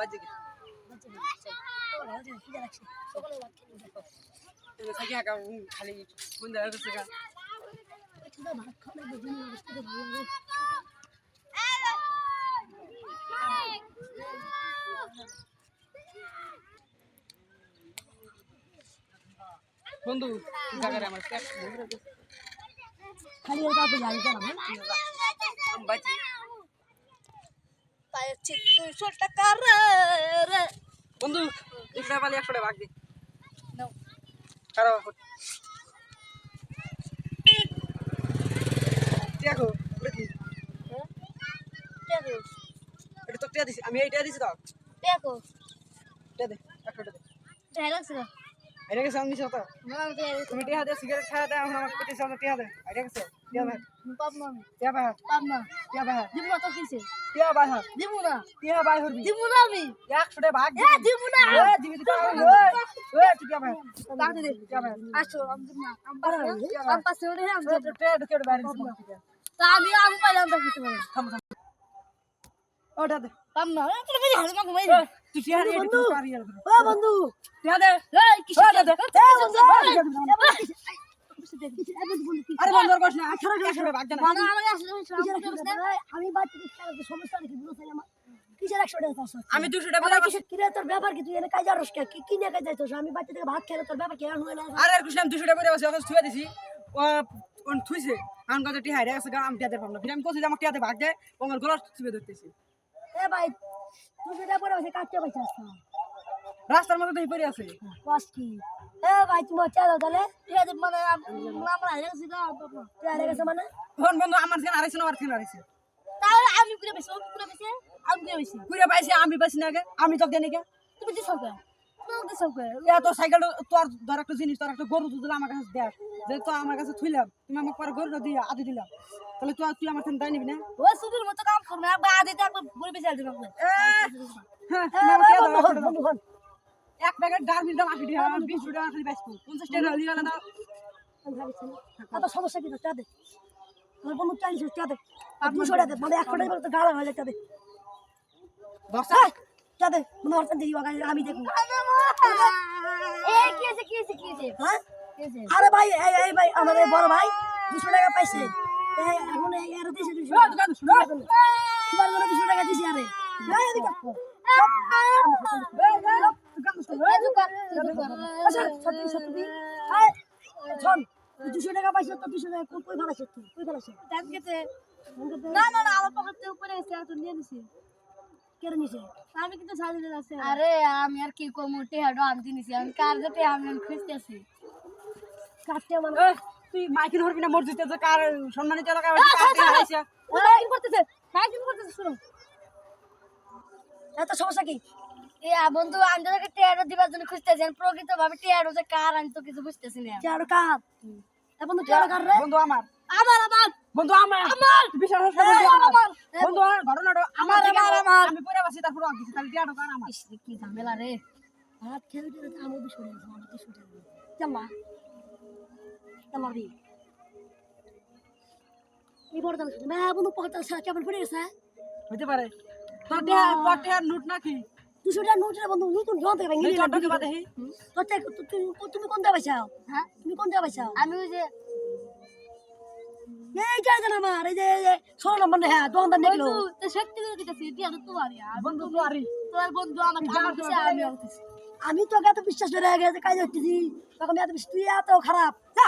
বাজে কি থাকি হাকা খালি কোন জায়গা করছে গা। বন্ধু জায়গায় আমার। খালি জানি কেন আমি বাজে দুইশো টাকা রে রে বন্ধু একশো পালি একশো টাকা ভাগ দে দেখো এটা কি? দেখো তো টিয়া দিছি আমি এইটা দিছি তো। দেখো টিয়া দে একশো টাকা দে। যাই লাগছে এটা গেছে আমি দিছি তো না যাই তুমি টিয়া দে সিগারেট খাওয়া দে এখন আমার পেটে সামনে টিয়া দে এটা পাব না আমি। আমি পাইলাম ওটা দে। পাব না। তুই বন্ধু। দে। দে। আমি একশো টাকা আমি 200 টাকা আমার বলে কিসের কিরে তোর ব্যাপার কি? তুই এনে কাজ আরস কে? কাজ যাইতো আমি বাচ্চা থেকে ভাত খেলে তোর ব্যাপার কি? আর না। আরে আর কৃষ্ণ 200 টাকা করে বসে থুয়ে দিছি। ও কোন থুইছে। আমি কত টিয়া হাইরা গেছে আমি টিয়াতে পারলাম ফির আমি কইছি আমার টিয়াতে ভাগ দে ওঙ্গল গলা চুপে ধরতেছি। এ ভাই কাটতে রাস্তার মধ্যে পড়ে আছে। কি? এ ভাই তুমি চালো তাহলে? ঠিক আছে মানে আমরা হারিয়ে গেছি না গেছে মানে? বন্ধু আমার থেকে আড়াইশো না আমার থেকে আড়াইশো তাহলে আমি করে বেশি আমি বেশি আমি করে বেশি। ঘুরে পাইছি আমি পাইছি না আগে আমি তো দেনি কে তুমি দিছো কে? তুমি দিছো কে? এ তো সাইকেল তোর ধর একটা জিনিস তোর একটা গরু দুধ আমার কাছে দেখ। যে তো আমার কাছে থুইলাম তুমি আমাকে পরে গরুটা দিয়ে আদি দিলাম তাহলে তুই তুই আমার দায় নিবি না? ও সুবির মতো কাম করবে একবার আদি তো একবার। ঘুরে হ্যাঁ, এক প্যাকেট ডাল মিলতাম আশি টাকা বিশ টাকা খালি পাইছি পঞ্চাশ টাকা লিয়ে গেলে দাও এত সমস্যা কি তোর চাঁদে আমার বন্ধু চাঁদে আর দুশো টাকা মানে একশো টাকা তো হয়ে যায় মানে অর্থাৎ আমি হ্যাঁ আছে আরে ভাই এই এই ভাই আমার বড় ভাই দুশো টাকা পাইছে এখন এর দিছে দুশো টাকা দিছি আরে দুশো আরে আমি আর কি কম উঠে আমি কার যেতে আমি খুঁজতেছি কাটতে মানে তুই মাইকে ধরবি না মসজিদে কার সম্মানিত এলাকায় করতেছে শুনো এত সমস্যা কি বন্ধু আমি তোকে টিয়ারো দিবার জন্য খুঁজতেছি। প্রকৃত ভাবে টিয়ারো যে কার আমি তো কিছু বুঝতেছি না। কার? এখন তো কার রে? বন্ধু আমার। আমার আমার। বন্ধু আমার। আমার। বিশাল বন্ধু আমার? বন্ধু আমার ঘটনাটা আমার আমার আমার আমি পড়ে বসি তারপর আগে তাহলে কার আমার? কি ঝামেলা রে। ভাত দিলে তো চাম্মা চাম্মা দি এই বড় দাম না বন্ধু কেমন পড়ে গেছে হইতে পারে। তোর টিয়া তোর টিয়ার নোট নাকি? বন্ধু নতুন থেকে ভেঙে তুমি কোন দেওয়া পাইছাও হ্যাঁ? তুমি কোন দেওয়া পাইছাও আমি ওই যে এই যে জান আমার এই যে ষোলো নম্বর হ্যাঁ দেখল। বন্ধু সত্যি করে দিতেছি টিয়ারো তোমারই আর বন্ধু তো আরি তোর বন্ধু আমার আমি আমি তোকে এত বিশ্বাস করে গেছে কাজ হচ্ছে তখন এত তুই এত খারাপ। যা।